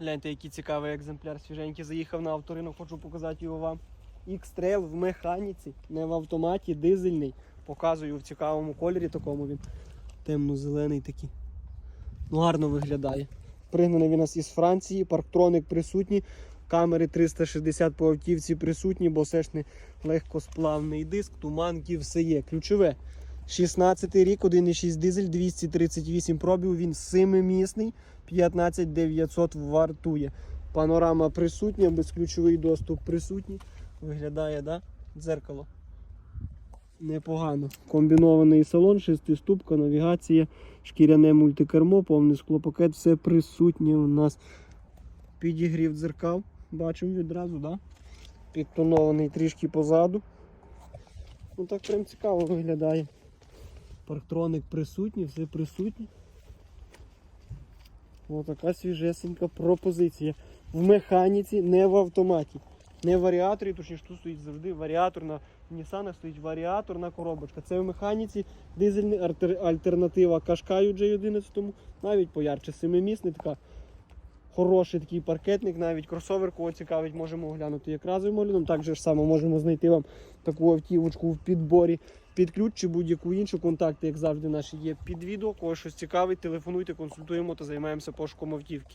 Гляньте, який цікавий екземпляр. Свіженький заїхав на авторинок, хочу показати його вам. X-Trail в механіці, не в автоматі, дизельний. Показую в цікавому кольорі такому він. Темно-зелений такий. Ну, гарно виглядає. Пригнаний він нас із Франції, парктроник присутній, камери 360 по автівці присутні, бо все ж не легкосплавний диск, туманки, все є. Ключове. 16 рік, 1,6 дизель, 238 пробів, він семимісний, 15900 вартує. Панорама присутня, безключовий доступ присутній. Виглядає, да? Дзеркало. Непогано. Комбінований салон, шестиступка, навігація, шкіряне мультикермо, повний склопакет, все присутнє у нас. Підігрів дзеркал, бачимо відразу, да? Підтонований трішки позаду. Ну так прям цікаво виглядає. Парктроник присутній, все присутнє. Ось така свіжесенька пропозиція. В механіці, не в автоматі. Не в варіаторі, точніше тут стоїть завжди варіатор на Нісанах стоїть варіаторна коробочка. Це в механіці дизельна альтернатива Кашкаю J11, навіть поярче. Семимісний, така хороший такий паркетник, навіть кросовер, кого цікавить, можемо оглянути як разовим оглядом. Так же ж само можемо знайти вам таку автівочку в підборі під ключ чи будь-яку іншу. Контакти, як завжди, наші є під відео. Кого щось цікавить, телефонуйте, консультуємо та займаємося пошуком автівки.